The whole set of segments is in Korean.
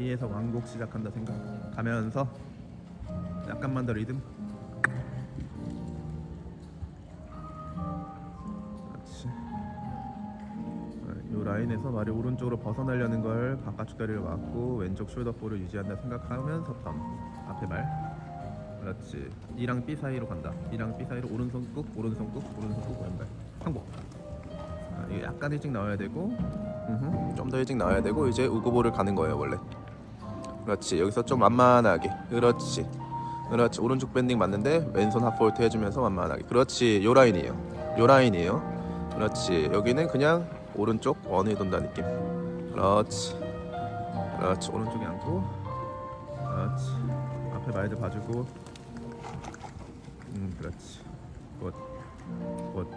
A에서 왕곡 시작한다 생각 가면서 약간만 더 리듬. 그렇지. 이 라인에서 말이 오른쪽으로 벗어나려는 걸 바깥쪽 다리를 막고 왼쪽 숄더 볼을 유지한다 생각하면서 덤. 앞에 말. 그렇지. E랑 B 사이로 간다. E랑 B 사이로 오른손 꾹 오른손 꾹 오른손 꾹 왼발. 항복. 아, 약간 일찍 나와야 되고 좀 더 일찍 나와야 되고 이제 우구볼을 가는 거예요 원래 그렇지. 여기서 좀 만만하게. 그렇지. 그렇지. 오른쪽 밴딩 맞는데 왼손 핫볼트 해주면서 만만하게. 그렇지. 요 라인이에요. 요 라인이에요. 그렇지. 여기는 그냥 오른쪽 원을 돈다 느낌. 그렇지. 그렇지. 오른쪽에 앉고. 그렇지. 앞에 말들 봐주고. 음 그렇지. 굿굿굿.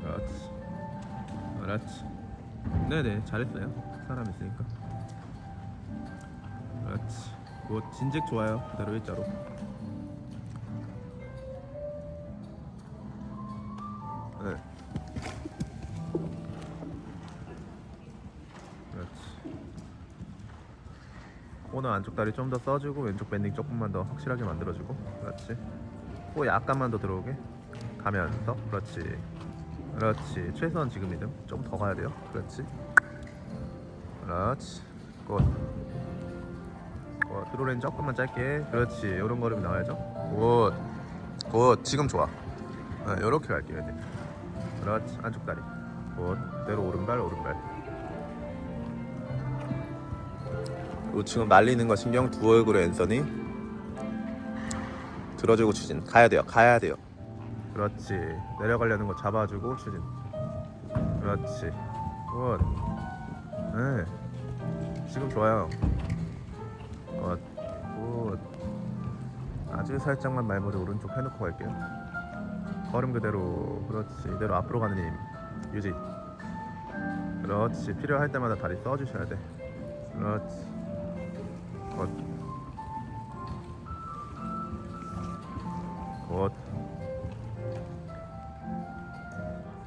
그렇지. 그렇지. 네네. 잘했어요. 사람 있으니까 그렇지 굿 진즉 좋아요. 그대로 일자로. 네. 그렇지. 코너 안쪽 다리 좀 더 써주고 왼쪽 밴딩 조금만 더 확실하게 만들어주고. 그렇지. 코 약간만 더 들어오게. 가면서. 그렇지. 그렇지. 최소한 지금 리듬 좀 더 가야 돼요. 그렇지. 그렇지. 굿 굿. 드로렌 조금만 짧게. 그렇지. 이런 걸음이 나와야죠. 굿굿. 지금 좋아. 이렇게 갈게요 이제. 그렇지. 안쪽 다리. 굿. 그대로 오른발 오른발. 우측은 말리는 거 신경 두 얼굴에 앤서니? 들어주고 추진. 가야 돼요. 가야 돼요. 그렇지. 내려가려는 거 잡아주고 추진. 그렇지. 굿. 네. 지금 좋아요 굿. 굿. 아주 살짝만 말머리 오른쪽 해놓고 갈게요. 걸음 그대로. 그렇지. 이대로 앞으로 가는 힘 유지. 그렇지. 필요할 때마다 다리 써주셔야 돼. 그렇지. 굿. 굿.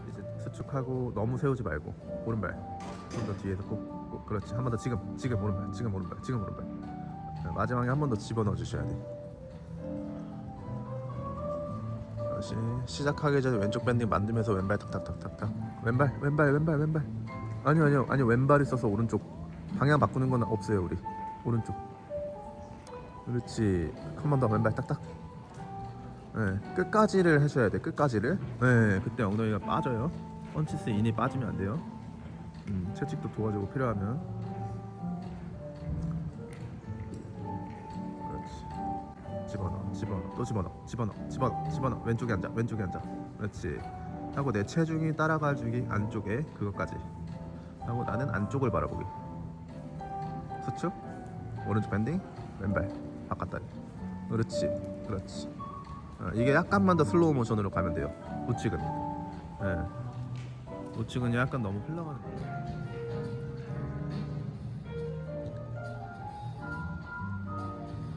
이제 수축하고 너무 세우지 말고 오른발 좀 더 뒤에서 꼭, 꼭. 그렇지. 한 번 더 지금 지금 오른발 지금 오른발 지금 오른발. 네, 마지막에 한 번 더 집어넣어 주셔야 돼. 다시 시작하기 전에 왼쪽 밴딩 만들면서 왼발 탁탁탁탁탁. 왼발 왼발 왼발 왼발. 아니요 아니요 아니요. 왼발 있어서 오른쪽. 방향 바꾸는 건 없어요 우리. 오른쪽. 그렇지. 한 번 더 왼발 딱딱 네, 끝까지를 해줘야 돼 끝까지를. 네 그때 엉덩이가 빠져요. 펀치스 인이 빠지면 안 돼요. 음, 채찍도 도와주고 필요하면 집어넣어 집어넣어 또 집어넣어 집어넣어 집어넣어 집어넣어. 왼쪽에 앉아 왼쪽에 앉아. 그렇지. 하고 내 체중이 따라가주기 안쪽에 그것까지. 하고 나는 안쪽을 바라보기. 수축. 오른쪽 밴딩. 왼발. 바깥다리. 그렇지 그렇지. 어, 이게 약간만 더 슬로우 모션으로 가면 돼요. 우측은. 예. 우측은 약간 너무 흘러가는 거예요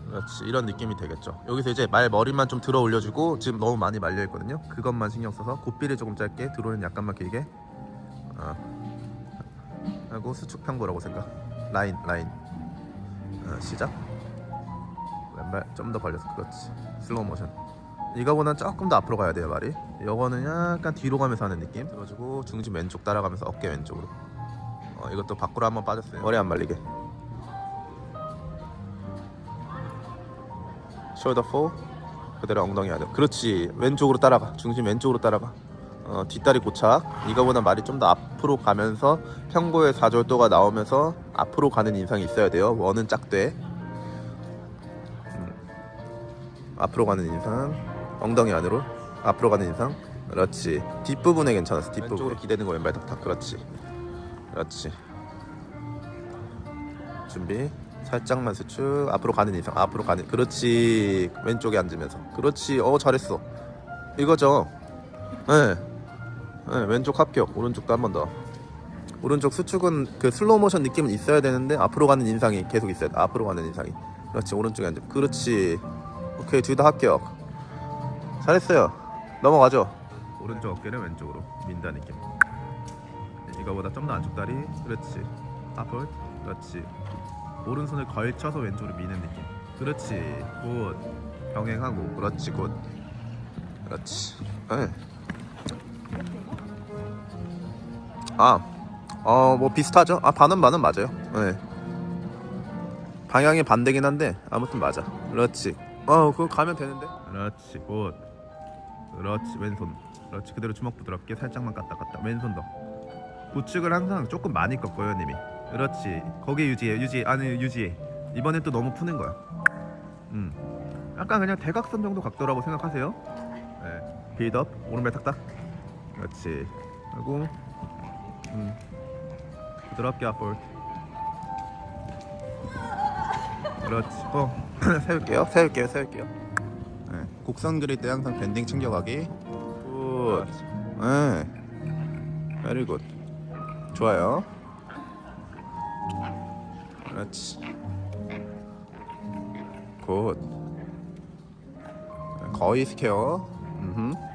그렇지. 이런 느낌이 되겠죠. 여기서 이제 말 머리만 좀 들어 올려주고 지금 너무 많이 말려 있거든요. 그것만 신경 써서 고삐를 조금 짧게 드로는 약간만 길게. 어. 하고 수축 평보라고 생각. 라인 라인. 어, 시작. 왼발 좀 더 벌려서. 그렇지. 슬로우 모션. 이거보단 조금 더 앞으로 가야 돼요 말이. 이거는 약간 뒤로 가면서 하는 느낌. 들어주고 중심 왼쪽 따라가면서 어깨 왼쪽으로. 어, 이것도 밖으로 한번 빠졌어요. 머리 안 말리게 숄더 4 그대로 엉덩이 하죠 그렇지. 왼쪽으로 따라가. 중심 왼쪽으로 따라가. 어, 뒷다리 고착. 이거보다 말이 좀 더 앞으로 가면서 평고의 사절도가 나오면서 앞으로 가는 인상이 있어야 돼요. 원은 짝돼 음. 앞으로 가는 인상. 엉덩이 안으로 앞으로 가는 인상. 그렇지. 뒷부분에 괜찮았어 뒷부분. 왼쪽으로 기대는 거 왼발 탁탁 그렇지. 그렇지. 준비 살짝만 수축 앞으로 가는 인상 앞으로 가는 그렇지. 왼쪽에 앉으면서. 그렇지. 어 잘했어. 이거죠? 네. 네 왼쪽 합격. 오른쪽도 한 번 더. 오른쪽 수축은 그 슬로우 모션 느낌은 있어야 되는데 앞으로 가는 인상이 계속 있어야 돼. 앞으로 가는 인상이. 그렇지. 오른쪽에 앉아 그렇지. 오케이. 둘 다 합격. 잘했어요. 넘어가죠. 오른쪽 어깨를 왼쪽으로 민다 느낌. 이거보다 좀 더 안쪽 다리. 그렇지. 앞으로 그렇지 오른손을 걸쳐서 왼쪽으로 미는 느낌. 그렇지. 굿. 병행하고. 그렇지 굿. 그렇지. 네. 아어 뭐 비슷하죠? 아 반은 반은 맞아요. 네. 방향이 반대긴 한데 아무튼 맞아. 그렇지. 어 그거 가면 되는데? 그렇지 굿. 그렇지 왼손. 그렇지. 그대로 주먹 부드럽게 살짝만 깠다 깠다. 왼손 더. 우측을 항상 조금 많이 꺾어요 님이 그렇지. 거기 유지해 유지 아니 유지해. 이번엔 또 너무 푸는 거야. 음. 약간 그냥 대각선 정도 각도라고 생각하세요. 네. 빌드업 오른발 탁탁. 그렇지. 하고 음. 부드럽게 앞볼 그렇지. 어. 세울게요. 세울게요. 세울게요. 네. 곡선 그릴 때 항상 밴딩 챙겨가기. 굿 네. 베리 굿 좋아요 그렇지 굿 거의 스퀘어 음흠.